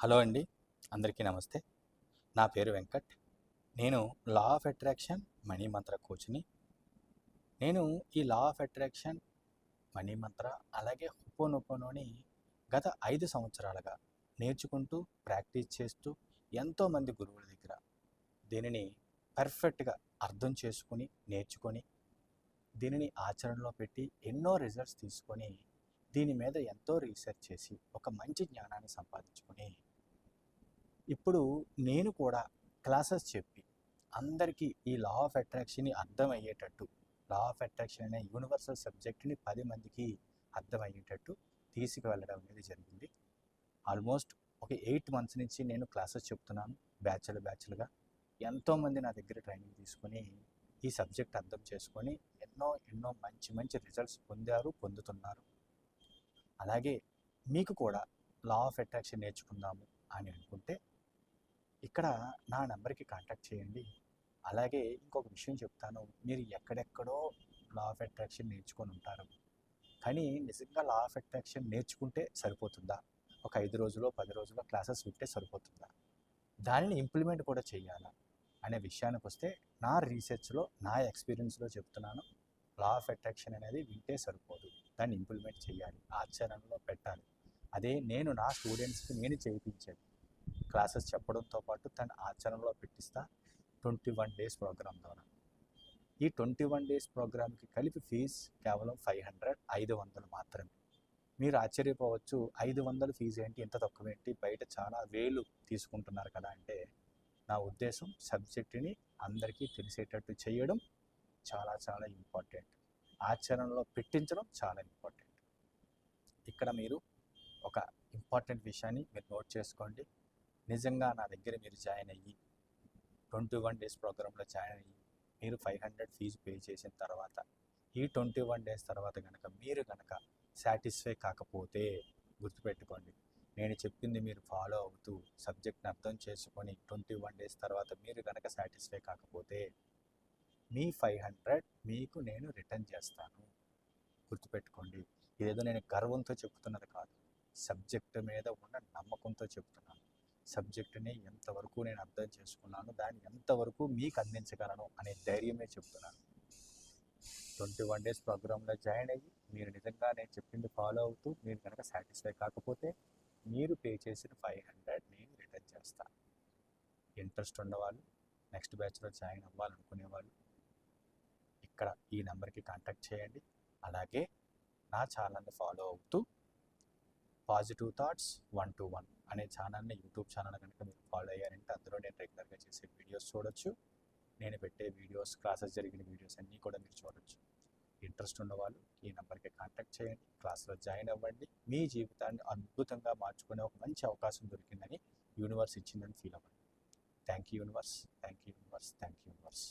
Hello అండి. అందరికీ నమస్తే. నా పేరు వెంకట్. నేను లా ఆఫ్ అట్రాక్షన్ మనీ మంత్ర కోచ్ని. నేను ఈ లా ఆఫ్ అట్రాక్షన్ మనీ మంత్ర అలాగే హుపోనొపోనోని గత ఐదు సంవత్సరాలుగా నేర్చుకుంటూ ప్రాక్టీస్ చేస్తూ ఎంతోమంది గురువుల దగ్గర దీనిని పర్ఫెక్ట్గా అర్థం చేసుకుని నేర్చుకొని దీనిని ఆచరణలో పెట్టి ఎన్నో రిజల్ట్స్ తీసుకొని దీని మీద ఎంతో రీసెర్చ్ చేసి ఒక మంచి జ్ఞానాన్ని సంపాదించుకొని ఇప్పుడు నేను కూడా క్లాసెస్ చెప్పి అందరికీ ఈ లా ఆఫ్ అట్రాక్షన్ని అర్థమయ్యేటట్టు లా ఆఫ్ అట్రాక్షన్ అనే యూనివర్సల్ సబ్జెక్ట్ని పది మందికి అర్థమయ్యేటట్టు తీసుకువెళ్ళడం అనేది జరిగింది. ఆల్మోస్ట్ ఒక ఎయిట్ మంత్స్ నుంచి నేను క్లాసెస్ చెప్తున్నాను బ్యాచ్లు బ్యాచ్లుగా ఎంతోమంది నా దగ్గర ట్రైనింగ్ తీసుకొని ఈ సబ్జెక్ట్ అర్థం చేసుకొని ఎన్నో ఎన్నో మంచి మంచి రిజల్ట్స్ పొందారు పొందుతున్నారు. అలాగే మీకు కూడా లా ఆఫ్ అట్రాక్షన్ నేర్చుకుందాము అని అనుకుంటే ఇక్కడ నా నెంబర్కి కాంటాక్ట్ చేయండి. అలాగే ఇంకొక విషయం చెప్తాను. మీరు ఎక్కడెక్కడో లా ఆఫ్ అట్రాక్షన్ నేర్చుకొని ఉంటారు. కానీ నిజంగా లా ఆఫ్ అట్రాక్షన్ నేర్చుకుంటే సరిపోతుందా? ఒక ఐదు రోజులో పది రోజుల్లో క్లాసెస్ వింటే సరిపోతుందా? దానిని ఇంప్లిమెంట్ కూడా చేయాలా? అనే విషయానికి వస్తే నా రీసెర్చ్లో నా ఎక్స్పీరియన్స్లో చెప్తున్నాను. లా ఆఫ్ అట్రాక్షన్ అనేది వింటే సరిపోదు. దాన్ని ఇంప్లిమెంట్ చేయాలి. ఆచరణలో పెట్టాలి. అదే నేను నా స్టూడెంట్స్కి నేను చేయించేది. క్లాసెస్ చెప్పడంతో పాటు తన ఆచరణలో పెట్టిస్తా ట్వంటీ వన్ డేస్ ప్రోగ్రామ్ ద్వారా. ఈ ట్వంటీ వన్ డేస్ ప్రోగ్రామ్కి కలిపి ఫీజ్ కేవలం ఫైవ్ హండ్రెడ్ ఐదు వందలు మాత్రమే. మీరు ఆశ్చర్యపోవచ్చు ఐదు వందలు ఫీజు ఏంటి ఇంత తక్కువ ఏంటి బయట చాలా వేలు తీసుకుంటున్నారు కదా అంటే నా ఉద్దేశం సబ్జెక్టుని అందరికీ తెలిసేటట్టు చేయడం చాలా చాలా ఇంపార్టెంట్. ఆచరణలో పెట్టించడం చాలా ఇంపార్టెంట్. ఇక్కడ మీరు ఒక ఇంపార్టెంట్ విషయాన్ని మీరు నోట్ చేసుకోండి. నిజంగా నా దగ్గర మీరు జాయిన్ అయ్యి ట్వంటీ వన్ డేస్ ప్రోగ్రాంలో జాయిన్ అయ్యి మీరు ఫైవ్ హండ్రెడ్ ఫీజు పే చేసిన తర్వాత ఈ ట్వంటీ వన్ డేస్ తర్వాత కనుక మీరు కనుక సాటిస్ఫై కాకపోతే గుర్తుపెట్టుకోండి. నేను చెప్పింది మీరు ఫాలో అవుతూ సబ్జెక్ట్ని అర్థం చేసుకొని ట్వంటీ వన్ డేస్ తర్వాత మీరు కనుక సాటిస్ఫై కాకపోతే మీ ఫైవ్ హండ్రెడ్ మీకు నేను రిటర్న్ చేస్తాను. గుర్తుపెట్టుకోండి. ఇదేదో నేను గర్వంతో చెప్తున్నది కాదు. సబ్జెక్ట్ మీద ఉన్న నమ్మకంతో చెప్తున్నాను. సబ్జెక్టుని ఎంతవరకు నేను అర్థం చేసుకున్నాను దాన్ని ఎంతవరకు మీకు అందించగలను అనే ధైర్యమే చెప్తున్నాను. ట్వంటీ వన్ డేస్ ప్రోగ్రాంలో జాయిన్ అయ్యి మీరు నిజంగా నేను చెప్పింది ఫాలో అవుతూ మీరు కనుక సాటిస్ఫై కాకపోతే మీరు పే చేసిన ఫైవ్ హండ్రెడ్ నేను రిటర్న్ చేస్తాను ఇంట్రెస్ట్ ఉన్నవాళ్ళు నెక్స్ట్ బ్యాచ్లో జాయిన్ అవ్వాలనుకునే వాళ్ళు ఇక్కడ ఈ నెంబర్కి కాంటాక్ట్ చేయండి. అలాగే నా ఛానల్ని ఫాలో అవుతూ positive thoughts one two one అనే ఛానల్ని యూట్యూబ్ ఛానల్ కనుక మీరు ఫాలో అయ్యారంటే అందులో నేను రెగ్యులర్గా చేసే వీడియోస్ చూడొచ్చు. నేను పెట్టే వీడియోస్ క్లాసెస్ జరిగిన వీడియోస్ అన్నీ కూడా మీరు చూడొచ్చు. ఇంట్రెస్ట్ ఉన్నవాళ్ళు ఈ నెంబర్కి కాంటాక్ట్ చేయండి క్లాస్లో జాయిన్ అవ్వండి. మీ జీవితాన్ని అద్భుతంగా మార్చుకునే ఒక మంచి అవకాశం దొరికిందని యూనివర్స్ ఇచ్చిందని ఫీల్ అవ్వండి. Thank you universe thank you universe thank you universe.